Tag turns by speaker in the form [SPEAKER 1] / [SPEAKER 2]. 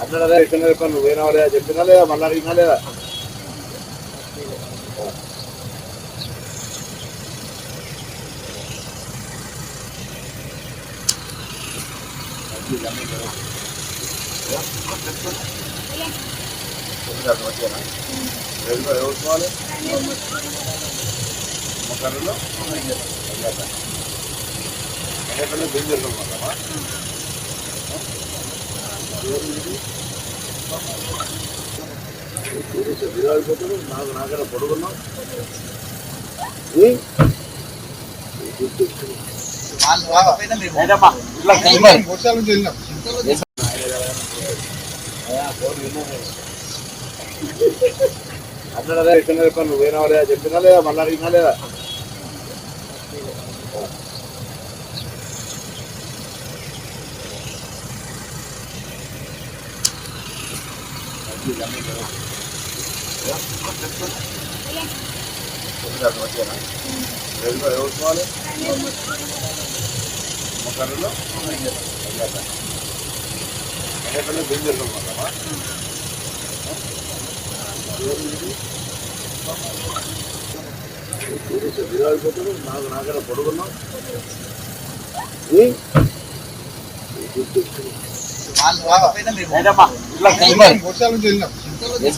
[SPEAKER 1] అన్నాడా ఎక్కడ చెప్పాను నువ్వు పోయినావా లేదా చెప్పినా లేదా మళ్ళీ అడిగినా లేదా ఎవరు పోవాలి మొక్కలలో ఎక్కడ బిందెలు కొనుక్కుంటామా దిగాలిపోతాడు నాకు నాకన్నా పొడుగున్నావు
[SPEAKER 2] వర్షాలు వెళ్ళినాం
[SPEAKER 1] ఎక్కడ లేదా? చెప్పినా లేదా? మళ్ళీ అడిగినా లేదా? ఎవరు పోవాలి ఎక్కడ బిందెలు నాకు నాకన్నా పొడుగున్నావు
[SPEAKER 2] వర్షాలు నుంచి వెళ్ళినాం